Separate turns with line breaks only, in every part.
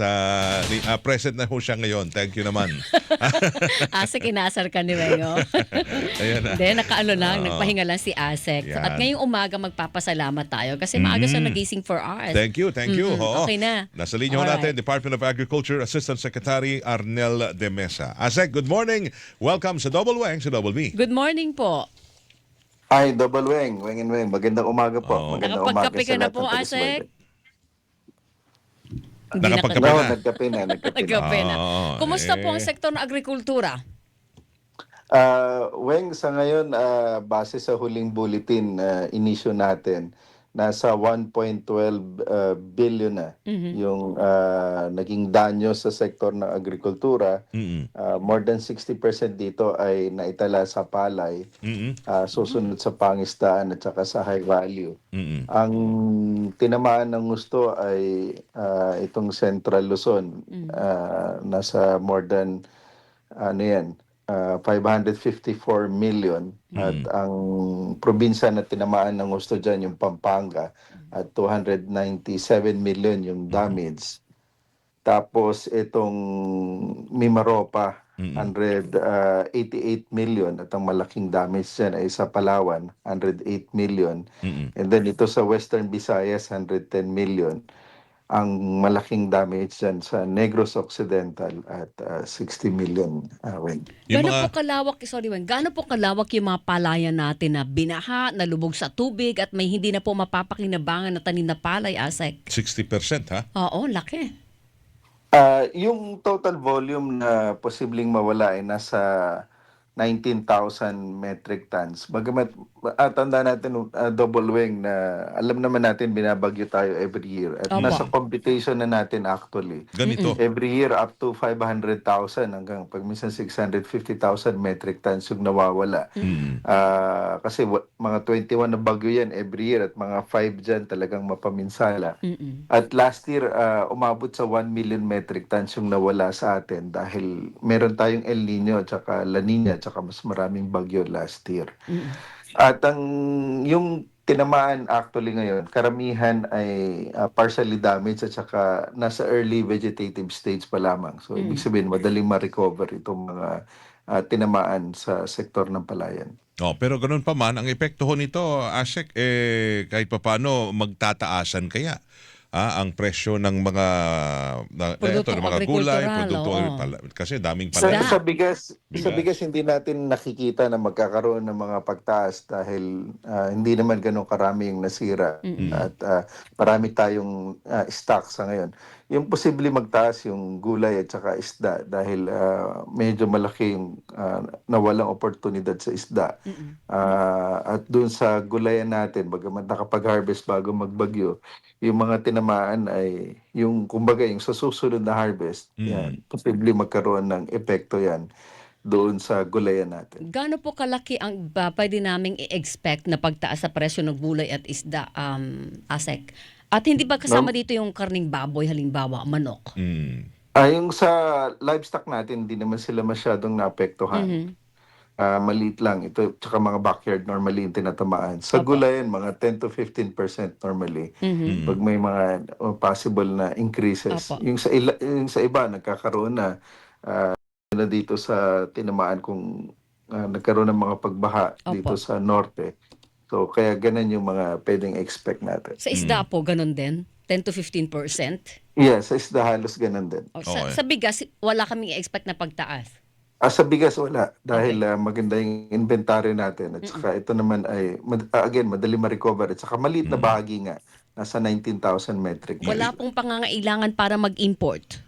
Sa ni- ah, present na ho siya ngayon. Thank you naman.
Asek, inasar ka ni Wengo.
Ayan na.
Hindi, nakaano lang,
Oo.
nagpahinga lang si Asek.
Yan.
At ngayong umaga magpapasalamat tayo kasi maaga siya
Mm.
nagising for us.
Thank you, thank you.
Mm-mm,
Oo.
okay na.
Nasa linya
Alright.
natin, Department of Agriculture Assistant Secretary Arnel De Mesa. Asek, good morning. Welcome sa Double Wang, sa Double B.
Good morning po.
Ay, double weng, weng and weng. Magandang umaga po.
Oo.
Magandang
Nakapagkape
umaga
ka
sa
na
lahat
po,
ng
Asek? Hindi
Nakapagkape
naka-
Oo,
na.
nagkape na, nagkape na.
Nagkape na.
Oo,
Kumusta po ang
eh.
sektor ng agrikultura?
Ah, weng, sa ngayon, ah, base sa huling bulletin na inisyo natin, nasa 1.12 ah, billion na
Mhm.
yung ah, naging danyo sa sektor ng agrikultura.
Mm-mm.
Ah, more than 60% dito ay naitala sa palay,
Mm-mm.
ah, susunod sa pangistaan at saka sa high value.
Mm-mm.
Ang tinamaan ng gusto ay ah, itong Central Luzon. Ah, nasa more than ano yan, ah, 554 million. At ang probinsya na tinamaan ng gusto dyan, yung Pampanga, at 297 million yung damage. Tapos itong Mimaropa, 188 million at ang malaking damage dyan ay sa Palawan, 108 million.
Mm-mm.
And then ito sa Western Visayas, 110 million. Ang malaking damage dyan sa Negros Occidental at ah, 60 million. Uh,
Yung
Gaano
mga-
po kalawak, sorry Wen, gaano po kalawak yung mga palayan natin na binaha, nalubog sa tubig at may hindi na po mapapakinabangan na tanim na palay, Asek?
60% ha?
Oo, laki.
Ah, yung total volume na posibleng mawala ay nasa 19,000 metric tons. Bagamat uh, tanda natin ah, double wing na alam naman natin binabagyo tayo every year. At
Opo.
nasa computation na natin actually.
Ganito.
Every year up to 500,000 hanggang pag minsan 650,000 metric tons yung nawawala.
Mm.
Ah, kasi wa- mga 21 na bagyo yan every year at mga 5 dyan talagang mapaminsala.
Mm-mm.
At last year, ah, umabot sa 1 million metric tons yung nawala sa atin dahil meron tayong El Nino at saka La Nina at saka mas maraming bagyo last year.
Mm-mm.
At ang yung tinamaan actually ngayon, karamihan ay ah, partially damaged at saka nasa early vegetative stage pa lamang. So ibig sabihin, madaling ma-recover itong mga ah, tinamaan sa sektor ng palayan.
Oh, pero ganun pa man, ang epekto ho nito, Asek, eh, kahit papano, magtataasan kaya ah, ang presyo ng mga na, eto, ng mga gulay, produkto
oo.
pala- kasi daming
Sa,
pala.
Isda.
sa bigas, sa
Bigas.
bigas hindi natin nakikita na magkakaroon ng mga pagtaas dahil ah, hindi naman ganun karami yung nasira at ah, marami tayong ah, stock sa ngayon. Yung posible magtaas yung gulay at saka isda dahil ah, medyo malaki yung ah, nawalang oportunidad sa isda. Ah, at dun sa gulayan natin, bagamat nakapag-harvest bago magbagyo, yung mga tinamaan ay yung kumbaga yung sa susunod na harvest,
Mm.
yan, posible magkaroon ng epekto yan doon sa gulayan natin.
Gaano po kalaki ang ba, pwede naming i-expect na pagtaas sa presyo ng gulay at isda, um, Asek? At hindi ba kasama
Ma'am?
dito yung karning baboy, halimbawa, manok?
Mm.
Ah, yung sa livestock natin, hindi naman sila masyadong naapektuhan.
Mhm.
Ah, maliit lang. Ito, tsaka mga backyard normally yung tinatamaan. Sa
Opo.
gulayan, mga 10 to 15% normally.
Mhm.
Pag may mga oh, possible na increases.
Opo.
Yung sa, ila, yung sa iba, nagkakaroon na ah, na dito sa tinamaan kung ah, nagkaroon ng mga pagbaha
Opo.
dito sa norte. So, kaya ganun yung mga pwedeng expect natin.
Sa isda po, ganun din? 10 to 15%?
Yeah, sa isda halos ganun din.
O, sa,
Okay.
sa bigas, wala kaming expect na pagtaas.
Ah, sa bigas wala dahil ah, maganda yung inventory natin at saka ito naman ay mad- ah, again madali ma-recover at saka maliit na bahagi nga nasa 19,000 metric.
Wala pong pangangailangan para mag-import.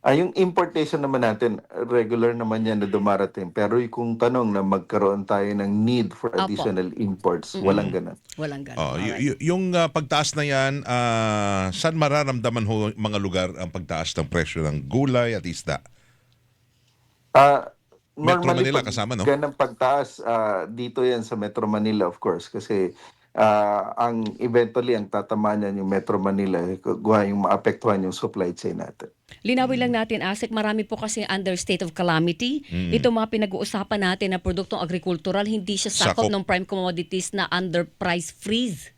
Ah, yung importation naman natin regular naman yan na dumarating pero kung tanong na magkaroon tayo ng need for
Apo.
additional imports, walang ganun.
Walang ganun.
Oh, y- y- yung ah, pagtaas na yan, ah, saan mararamdaman ho mga lugar ang pagtaas ng presyo ng gulay at isda?
Ah,
Metro
normally
Manila
pag
kasama, no?
ganang pagtaas ah, dito yan sa Metro Manila of course kasi ah, ang eventually ang tatamaan yan yung Metro Manila gawa yung maapektuhan yung supply chain natin.
Linawin lang natin, Asik, marami po kasi under state of calamity. Ito mga pinag-uusapan natin na produktong agrikultural, hindi siya sakop,
Sakop.
ng prime commodities na under price freeze.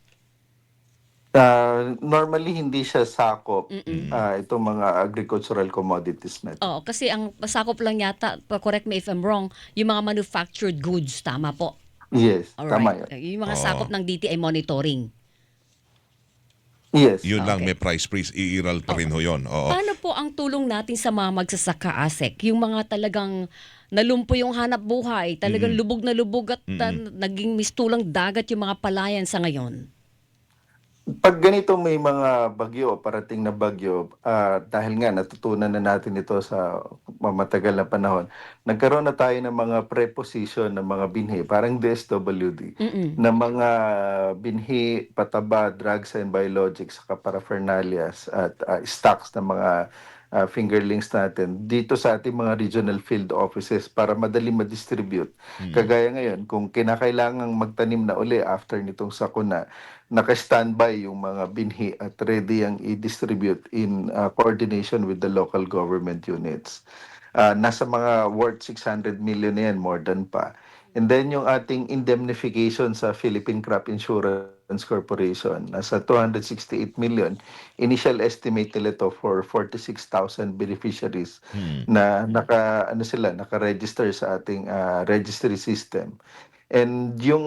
Ah, normally hindi siya sakop ah, itong mga agricultural commodities natin.
Oo, kasi ang sakop lang yata, correct me if I'm wrong, yung mga manufactured goods, tama po.
Yes, tama
Alright.
yun.
Yung mga
Oo.
sakop ng DTI monitoring.
Yes.
Yun lang,
Okay.
may price freeze, iiral pa rin ho yun. Oo.
Paano po ang tulong natin sa mga magsasaka asek? Yung mga talagang nalumpo yung hanap buhay, talagang lubog na lubog at uh, naging mistulang dagat yung mga palayan sa ngayon.
Pag ganito may mga bagyo, parating na bagyo, ah, dahil nga natutunan na natin ito sa mamatagal na panahon, nagkaroon na tayo ng mga preposition ng mga binhi, parang DSWD,
Mm-mm.
na mga binhi, pataba, drugs and biologics, saka paraphernalias at ah, stocks ng mga ah, fingerlings natin dito sa ating mga regional field offices para madali ma-distribute. Kagaya ngayon, kung kinakailangang magtanim na uli after nitong sakuna, naka-standby yung mga binhi at ready ang i-distribute in ah, coordination with the local government units. Ah, nasa mga worth 600 million na yan, more than pa. And then yung ating indemnification sa Philippine Crop Insurance Corporation, nasa 268 million. Initial estimate nila to for 46,000 beneficiaries na naka ano sila, naka-register sa ating ah, registry system. And yung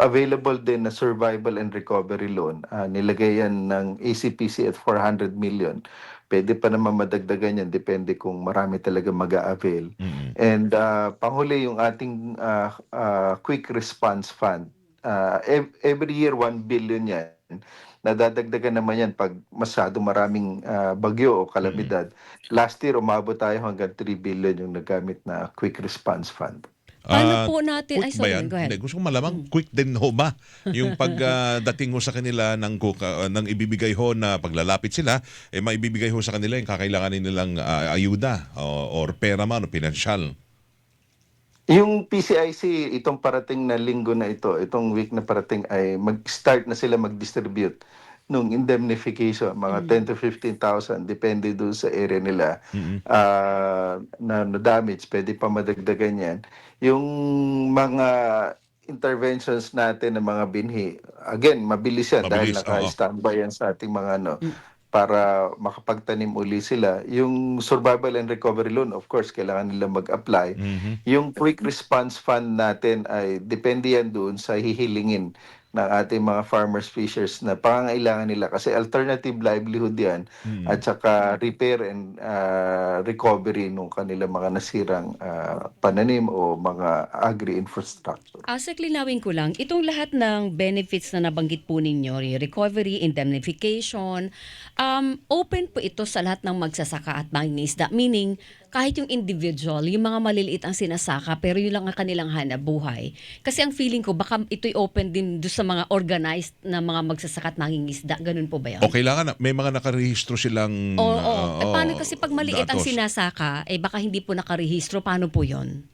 available din na survival and recovery loan, ah, nilagay yan ng ACPC at 400 million. Pwede pa naman madagdagan yan, depende kung marami talaga mag-a-avail. And ah, panghuli yung ating ah, ah, quick response fund. Ev- every year 1 billion yan. Nadadagdagan naman yan pag masyado maraming ah, bagyo o kalamidad. Last year umabot tayo hanggang 3 billion yung nagamit na quick response fund.
Paano
Ah,
po natin, ay
quick ba
sorry,
yan?
go ahead.
Hindi, gusto kong malamang, quick din ho ba? Yung pagdating ho sa kanila ng, kuka, ng ibibigay ho na paglalapit sila, eh maibibigay ho sa kanila yung kakailanganin nilang ah, ayuda o, or pera man o pinansyal.
Yung PCIC, itong parating na linggo na ito, itong week na parating ay mag-start na sila mag-distribute nung indemnification, mga 10 to 15,000, depende doon sa area nila ah, na, na damage, pwede pa madagdagan yan. Yung mga interventions natin ng mga binhi, again, mabilis yan dahil
Mabilis, oo.
naka-standby yan sa ating mga ano, para makapagtanim uli sila. Yung survival and recovery loan, of course, kailangan nila mag-apply. Yung quick response fund natin ay depende yan doon sa hihilingin ng ating mga farmers fishers na pangangailangan nila kasi alternative livelihood yan at saka repair and ah, recovery ng kanilang mga nasirang ah, pananim o mga agri-infrastructure.
Asek, linawin ko lang, itong lahat ng benefits na nabanggit po ninyo, recovery, indemnification, um, open po ito sa lahat ng magsasaka at mangingisda. Meaning, kahit yung individual, yung mga maliliit ang sinasaka, pero yun lang ang kanilang hanap buhay. Kasi ang feeling ko, baka ito'y open din do sa mga organized na mga magsasaka at mangingisda. Ganun po ba yan?
O kailangan, na- may mga nakarehistro silang...
Oo.
ah,
Eh,
oh,
paano kasi pag maliit ang
datos.
sinasaka, eh baka hindi po nakarehistro, paano po yon?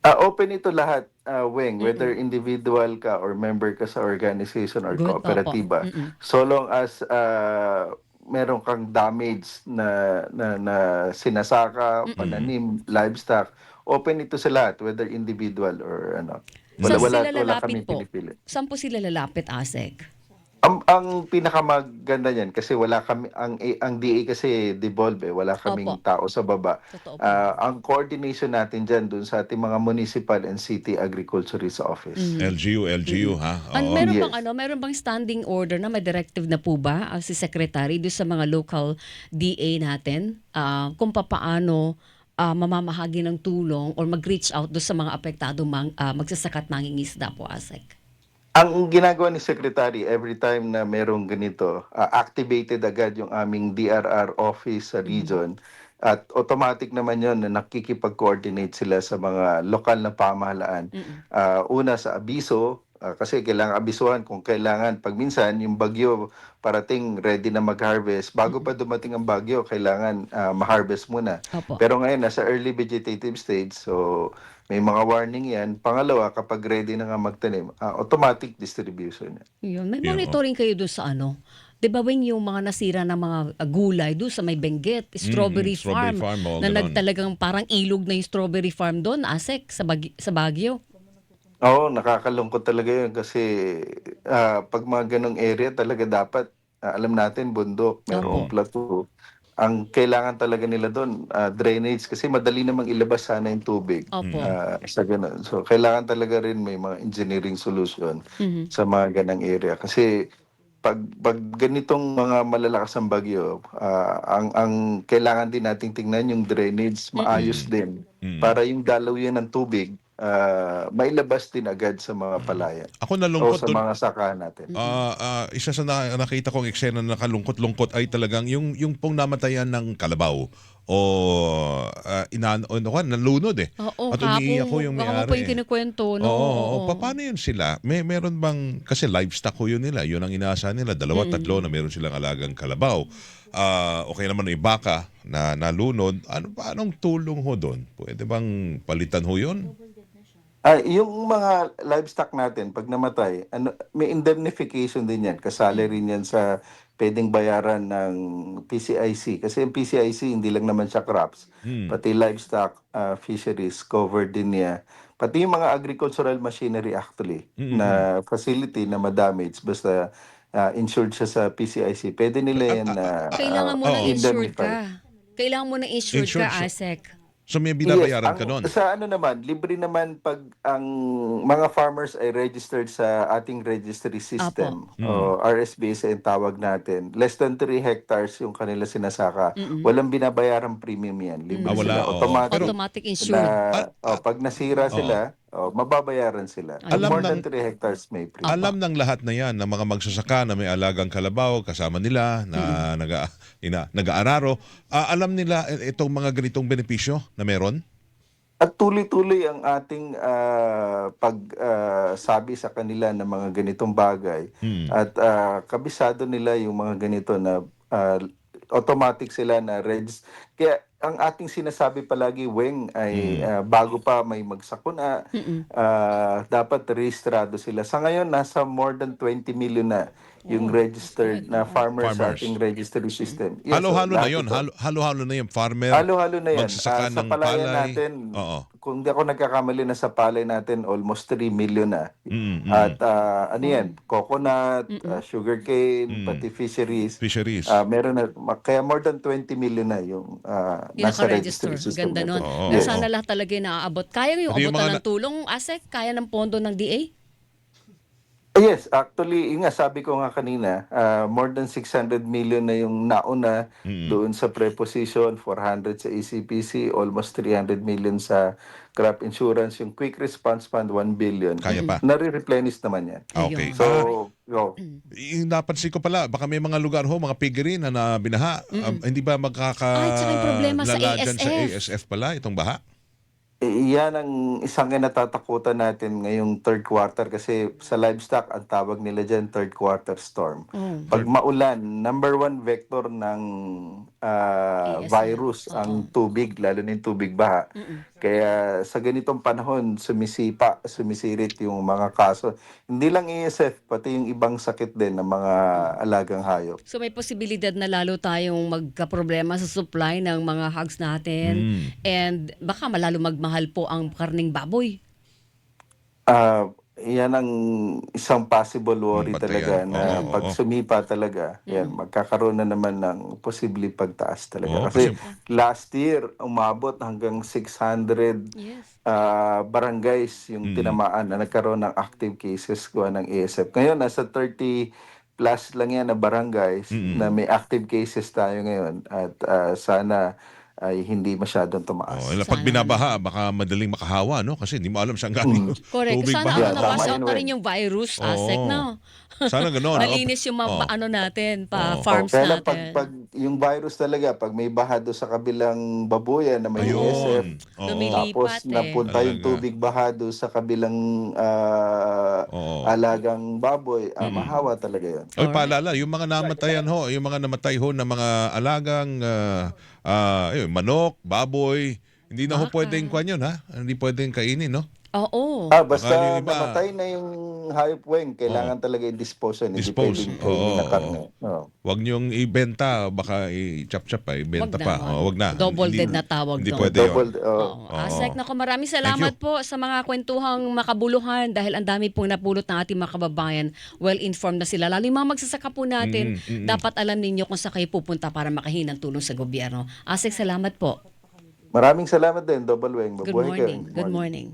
Ah, open ito lahat, ah, Weng, whether individual ka or member ka sa organization or
Good,
kooperatiba.
Mm-mm.
So long as ah, meron kang damage na, na, na sinasaka, pananim, livestock, open ito sa lahat, whether individual or ano.
Saan
Wala, wala,
sila
wala
lalapit po?
pinipili.
Saan po sila lalapit, Asek?
Ang, ang pinakamaganda niyan kasi wala kami ang ang DA kasi devolve eh, wala kaming
Opo.
tao sa baba.
Totoo po.
Ah, ang coordination natin diyan dun sa ating mga municipal and city agriculturist office.
LGU, LGU, ha?
An
Oo.
meron
Yes.
bang ano, meron bang standing order na may directive na po ba ah, si secretary do sa mga local DA natin ah, kung papaano ah, mamamahagi ng tulong or mag-reach out do sa mga apektado mang, ah, magsasakat mangingisda po ASEC?
Ang ginagawa ni Secretary every time na merong ganito, ah, activated agad yung aming DRR office sa region at automatic naman yon na nakikipag-coordinate sila sa mga lokal na pamahalaan. Ah, una sa abiso, ah, kasi kailangan abisuhan kung kailangan. Pag minsan, yung bagyo parating ready na mag-harvest. Bago pa dumating ang bagyo, kailangan ah, ma-harvest muna.
Opo.
Pero ngayon, nasa early vegetative stage, so may mga warning yan. Pangalawa, kapag ready na nga magtanim, ah, automatic distribution.
Yun. May monitoring kayo doon sa ano? 'Di ba wing yung mga nasira ng mga gulay doon sa may Benguet, strawberry,
Mm, strawberry
farm,
farm,
na
ganon.
nagtalagang parang ilog na yung strawberry farm doon, ASEC sa Bag- sa Baguio.
Oo, nakakalungkot talaga yun kasi ah, pag mga ganong area talaga dapat ah, alam natin bundok, merong plateau. Ang kailangan talaga nila doon, ah, drainage kasi madali namang ilabas sana yung tubig.
Opo.
Ah, sa. So kailangan talaga rin may mga engineering solution
Mhm.
sa mga ganang area kasi pag pag ganitong mga malalakas ang bagyo, ah, ang ang kailangan din nating tingnan yung drainage maayos din
Mm.
para yung dalaw yan ng tubig ah, mailabas din agad sa mga palayan
Ako
o
nalungkot
sa
doon.
mga sakahan natin.
Ah, ah, isa sa na- nakita kong eksena na nakalungkot-lungkot ay talagang yung yung pong namatayan ng kalabaw o uh, inan o ano ka, nalunod eh.
Oo,
At umiiyak ko yung
baka mo
may-ari.
po yung kinukwento, no?
Oo, oo,
Oo.
Pa- paano yun sila? May meron bang kasi livestock ko yun nila. Yun ang inaasahan nila, dalawa tatlo na meron silang alagang kalabaw. Ah, okay naman yung baka na nalunod. Ano pa anong tulong ho doon? Pwede bang palitan ho yun?
Ah, yung mga livestock natin pag namatay, ano may indemnification din yan, kasali rin yan sa pwedeng bayaran ng PCIC kasi yung PCIC hindi lang naman siya crops, pati livestock ah, fisheries covered din niya. Pati yung mga agricultural machinery actually na facility na ma-damage basta ah, insured siya sa PCIC. Pwede nila yan na
Kailangan mo
ah,
na insured
indemnify.
ka. Kailangan mo na insured,
Insured
ka,
siya.
ASEC.
So may binabayaran
Yes,
ka doon.
Sa ano naman, libre naman pag ang mga farmers ay registered sa ating registry system o RSBS ang tawag natin. Less than 3 hectares yung kanila sinasaka. Walang binabayarang premium yan. Libre
Ah, wala,
sila.
oo.
Automatic.
Automatic insured.
na, oh, pag nasira sila, oh, mababayaran sila. Pag
Alam
more than
ng-
3 hectares may premium.
Alam ng lahat na yan, ng mga magsasaka na may alagang kalabaw, kasama nila, na naga, ina, nag-aararo. Ah, alam nila eh, itong mga ganitong benepisyo na meron?
At tuloy-tuloy ang ating ah, pagsabi sa kanila ng mga ganitong bagay. At ah, kabisado nila yung mga ganito na ah, automatic sila na register. Kaya ang ating sinasabi palagi, Weng, ay ah, bago pa may magsakuna, ah, dapat rehistrado sila. Sa ngayon, nasa more than 20 million na yung registered na farmers, sa
Farmers.
ating registry system. Yes,
Halo-halo
so,
na
lahat
yun.
ito.
Halo- Halo-halo na yung farmer.
Halo-halo na yan.
Magsasaka
Ah, sa
ng
palayan
palay.
natin,
Oo.
kung di ako nagkakamali na sa palay natin, almost 3 million na.
Mm, mm.
At ah, ano yan, coconut, ah, sugarcane, pati fisheries.
Fisheries.
Ah, meron na, ma- kaya more than 20 million na yung ah,
Yung
nasa
naka-register.
registry system.
Ganda nun.
natin.
Oo.
Sana lahat talaga yung naaabot. Kaya yung
Pati yung
abutan
mga
ng tulong, ASEC? Kaya ng pondo ng DA?
Yes, actually, nga, sabi ko nga kanina, ah, more than 600 million na yung nauna doon sa preposition, 400 sa ECPC, almost 300 million sa crop insurance, yung quick response fund, 1 billion.
Kaya pa.
Nare-replenish naman yan.
Okay.
So,
Ah,
go.
yung napansin ko pala, baka may mga lugar ho, mga piggery na, na binaha. Um, hindi ba magkaka...
Ay, problema sa
dyan sa
ASF.
ASF pala, itong baha?
Yan ang isang kinatatakutan natin ngayong third quarter kasi sa livestock ang tawag nila dyan third quarter storm. Pag maulan, number one vector ng ah, virus ang tubig, lalo na yung tubig baha. Kaya sa ganitong panahon, sumisipa, sumisirit yung mga kaso. Hindi lang ASF, pati yung ibang sakit din ng mga alagang hayop.
So may posibilidad na lalo tayong magka-problema sa supply ng mga hogs natin.
Mm.
And baka malalo magmahal po ang karning baboy.
Ah, yan ang isang possible worry
pati
talaga
yan.
na
Oo,
pag
oo.
sumipa talaga, yan, magkakaroon na naman ng posible pagtaas talaga.
Oo,
kasi,
kasi-
last year, umabot hanggang 600
Yes.
ah, barangays yung tinamaan na nagkaroon ng active cases ko ng ASF. Ngayon, nasa 30 plus lang yan na barangays na may active cases tayo ngayon at ah, sana ay hindi masyadong tumaas.
Oh, pag binabaha, baka madaling makahawa, no? Kasi hindi mo alam saan galing yung
Correct.
tubig
Sana
baha.
ano,
Yeah,
na-wash out na rin yung virus, ASEC,
Oo.
no?
Sana gano'n.
Malinis yung mga
Oh.
ano natin, pa
Oo.
farms
Kaya lang
natin.
pag, pag yung virus talaga, pag may baha doon sa kabilang babuyan na may ASF,
Ayun. Oo.
Lumilipat
tapos
eh.
napunta yung tubig baha doon sa kabilang ah,
Oo.
alagang baboy, ah, mahawa talaga yun.
Oy, paalala, yung mga namatayan ho, yung mga namatay ho ng mga alagang ah, ah, ayun, manok, baboy, hindi na ho
Baka.
pwedeng kwan yun, ha? Hindi pwedeng kainin, no?
Oo.
Ah, basta
Baka yung iba-
namatay na yung hayop weng, kailangan talaga i-dispose yun. Hindi
Dispose,
pwedeng kainin
oo,
na karne. Oo.
Huwag niyong ibenta, baka i-chop-chop pa, ibenta
Wag
pa.
na.
Oh, wag na.
Double
Hindi-
dead na tawag
Hindi
doon.
pwede yun.
Double, oo.
Oo. Asek, nako maraming salamat po sa mga kwentuhang makabuluhan dahil ang dami pong napulot ng ating mga kababayan. Well-informed na sila. Lalo yung mga magsasaka po natin,
Mm, mm, mm.
dapat alam ninyo kung saan kayo pupunta para makahinang tulong sa gobyerno. Asek, salamat po.
Maraming salamat din, Double Weng.
Good
Mabuhay kayo.
morning. Good morning.